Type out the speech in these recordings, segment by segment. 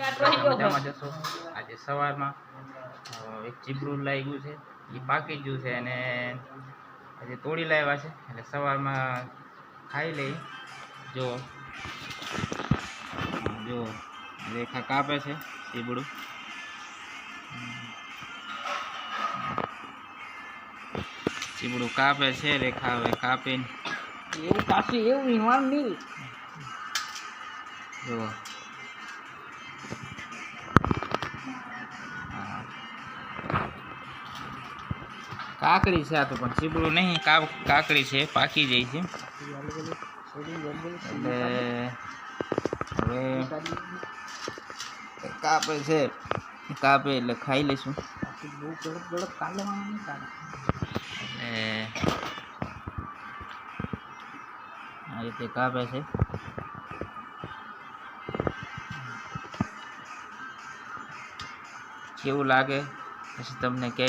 મજામાં જશો. આજે સવારમાં એક ચીબરું લાગ્યું છે. એ પાકી ગયું છે અને આજે તોડી લાવ્યા છે. એટલે સવારમાં ખાઈ લઈ. જો જો રેખા કાપે છે ચીબડું ચીબડું કાપે છે રેખા હવે કાપીને. એવું કાપી એવું વિમાન નહીં. જુઓ કાકડી છે આ તો, પણ ચીબડું નહીં કાકડી છે, પાકી જાય છે. એટલે હવે કાપે છે કાપે એટલે ખાઈ લઈશું. આ રીતે કાપે છે. કેવું લાગે? પછી તમને કહે.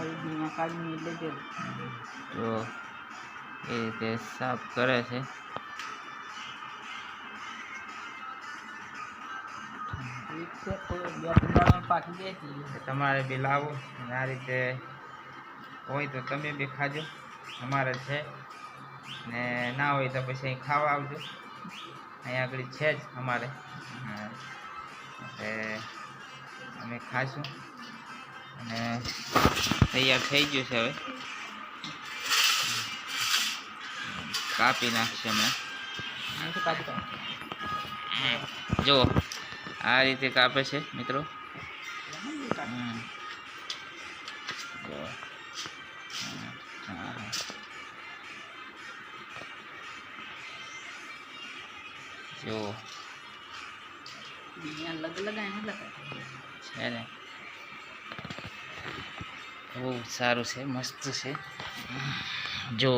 કાઢી કાઢી લીધેલું તો એ રીતે સાફ કરે છે. તમારે બી લાવો. અને આ રીતે હોય તો તમે બી ખાજો. અમારે છે. ને ના હોય તો પછી અહીં ખાવા આવજો. અહીંયા આગળ છે જ અમારે. અમે ખાશું. અને તૈયાર થઈ ગયું છે હવે કાપી નાખશે હમણાં અહીંથી કાઢી કાઢ જો આ રીતે કાપે છે મિત્રો હમ. જો. હમ. હા. જો અહીંયા લગ લગાય ને લગાય છે ને બહુ સારું છે મસ્ત છે. જો.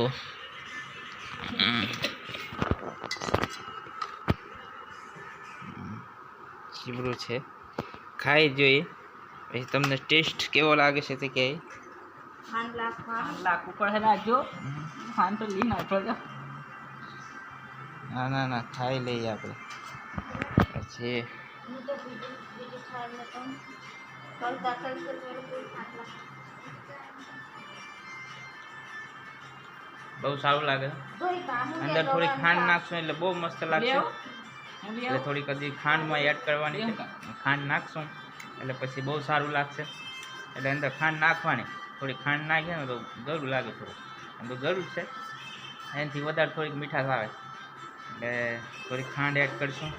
ચીબડું છે. ખાઈ જોઈએ પછી તમને ટેસ્ટ કેવો લાગે છે તે કહે તો ના ના ના ખાઈ લઈએ આપણે. પછી બહુ સારું લાગે. અંદર થોડી ખાંડ નાખશું એટલે બહુ મસ્ત લાગશે. એટલે થોડી થોડીક હજી ખાંડમાં એડ કરવાની ખાંડ નાખશું. એટલે પછી બહુ સારું લાગશે. એટલે અંદર ખાંડ નાખવાની. થોડી ખાંડ નાખીએ ને તો ગરું લાગે થોડું એમ તો ગરું છે. એનાથી વધારે થોડીક મીઠાશ આવે. એટલે થોડીક ખાંડ એડ કરશું.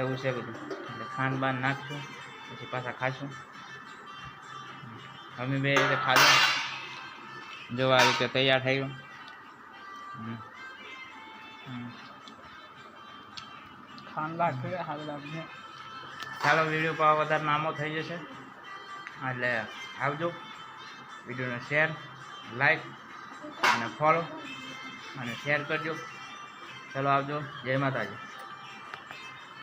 એવું છે બધું. એટલે ખાંડ બાંધ નાખશું. પછી પાછા ખાશું. અમે બે રીતે ખાધું. જો આ રીતે તૈયાર થયું. ચાલો વીડિયો પર વધારે નામો થઈ જશે. એટલે આવજો. વિડીયોને શેર લાઈક અને ફોલો અને શેર કરજો. ચાલો આવજો. જય માતાજી.